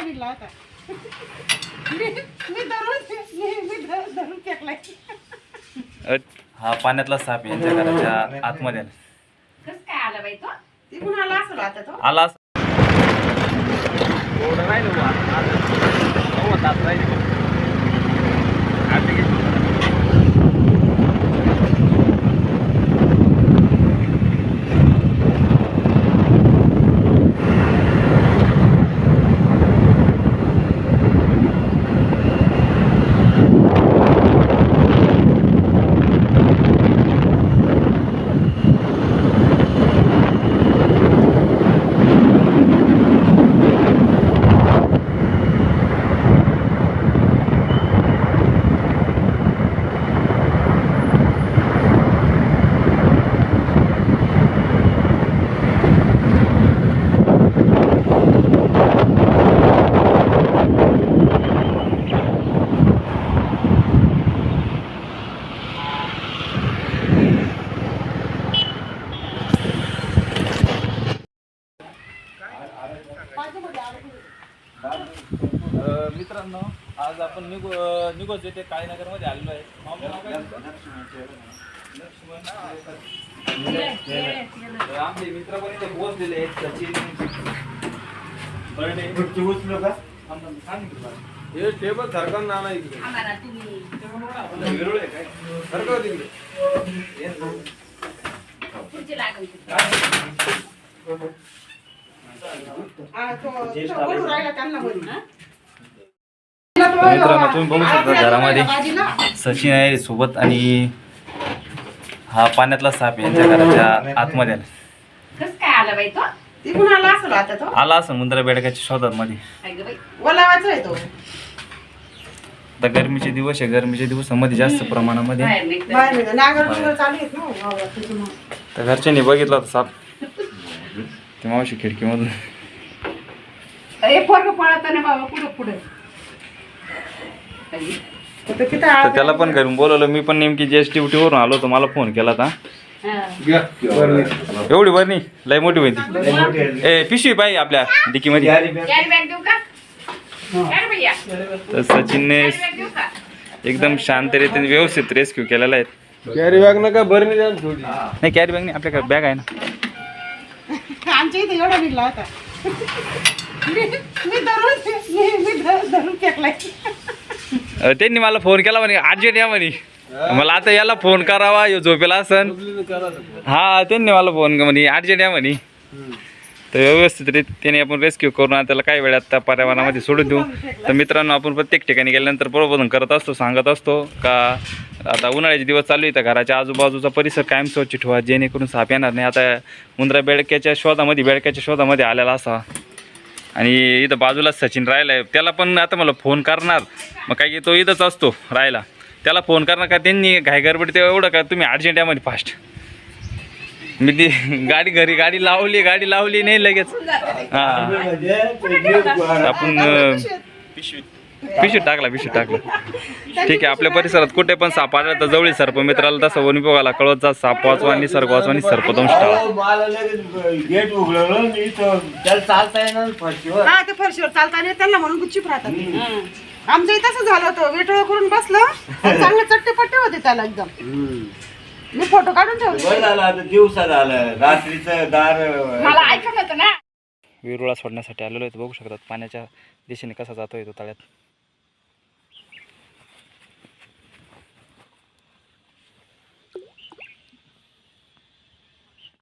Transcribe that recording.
होता. मी मी धरून मी- मी धर- धरून फेकलाय. अट, हा पाण्यातला साप यांच्या घराच्या आतमध्ये आला. कस काय आला बाई तो? तिकडून आला असेल आता तो. आला असं. मित्रांनो आज आपण निघू अ, निघोच येथे काळीनगरमध्ये आलेलो आहे? लक्ष्मण. आमचे मित्र पण इथे पोहोचलेले आहेत सचिन बर्डे मी तुला. हे टेबल सरकार नाना इकडे आम्हाला तुम्ही विरुळ आहे काय सरकार तिकडे ना. त्यांना. मित्रांनो तुम्ही बघू शकता घरामध्ये. सचिन आहे सोबत आणि हा पाण्यातला साप आहे यांच्या घराच्या आतमध्ये आला. कस काय आला असं मुंद्रा बेडकाच्या शोधामध्ये. काय ग बाई ओलावाचा आहे तो. आता गरमीचे दिवस आहे गरमीच्या दिवसामध्ये जास्त प्रमाणामध्ये. तर घरच्यांनी बघितला होता साप. ते मावशी खिडकीमधून. ए पोरग पळत ना बाबा पुढं पुढं तर त्याला पण घरून बोलवलं. मी पण नेमकी जी एस टी वरून आलो होतो. मला फोन केला होता. हा. एवढी बरं लय मोठी होती. ए पिशवी पाहिजे आपल्या डिकीमध्ये. कॅरी बॅग देऊ का? कॅरी भैया तर सचिनने का? एकदम शांतरीतीने व्यवस्थित रेस्क्यू केलेला आहे. कॅरी बॅग नका भरणी द्या ना थोडी. नाही कॅरी बॅग नाही. आपल्याकडे बॅग आहे ना. आमच्या इथे एवढा निघला होता. त्यांनी मला फोन केला म्हणे अर्जंट या म्हणे. मला आता याला फोन करावा ह्यो झोपेला असन. हा त्यांनी मला फोन म्हणे अर्जंट या म्हणे. तर व्यवस्थित रीत त्याने आपण रेस्क्यू करून आता त्याला काही वेळात त्या पर्यावरणामध्ये सोडून देऊ. तर मित्रांनो आपण प्रत्येक ठिकाणी गेल्यानंतर प्रबोधन करत असतो सांगत असतो का आता उन्हाळ्याचे दिवस चालू तर घराच्या आजूबाजूचा परिसर कायम स्वच्छ ठेवा जेणेकरून साप येणार नाही. आता मुंद्रा बेडक्याच्या शोधामध्ये बेडक्याच्या शोधामध्ये आलेला असा आणि इथं बाजूला सचिन राहिला आहे त्याला पण आता मला फोन करणार. मग काय की तो इथंच असतो राहायला. त्याला फोन करणार का? त्यांनी घाई गडबड ते एवढं का? तुम्ही अर्जंट यामध्ये फास्ट मी ती गाडी घरी गाडी लावली गाडी लावली नाही लगेच. हां. आपण अं, पिशवीत टाकला पिशवीत टाकला. ठीक आहे आपल्या परिसरात कुठे पण साप आढळला तर जवळी सर्प मित्राला तसं वन विभागाला कळवत जा साप वाचवा निसर्ग वाचवा आणि सर्पदंश टाळा गेट उघडलं मी इथं त्याला चालता येणार फरशीवर. हा ते फरशीवर चालता नाही त्यांना म्हणून गुच्चीप राहतात. आमच्या इथं तसं झालं होतं. वेटोळ करून बसलं आणि चांगले चट्टे पट्टे होते त्याला एकदम. मी फोटो काढून बरं ठेवले झालं आता दिवसा झालं. रात्रीचं दार मला ऐकत होतं ना. विरुळा सोडण्यासाठी आलेलो आहे. बघू शकतात पाण्याच्या दिशेने कसा जातोय तो तळ्यात.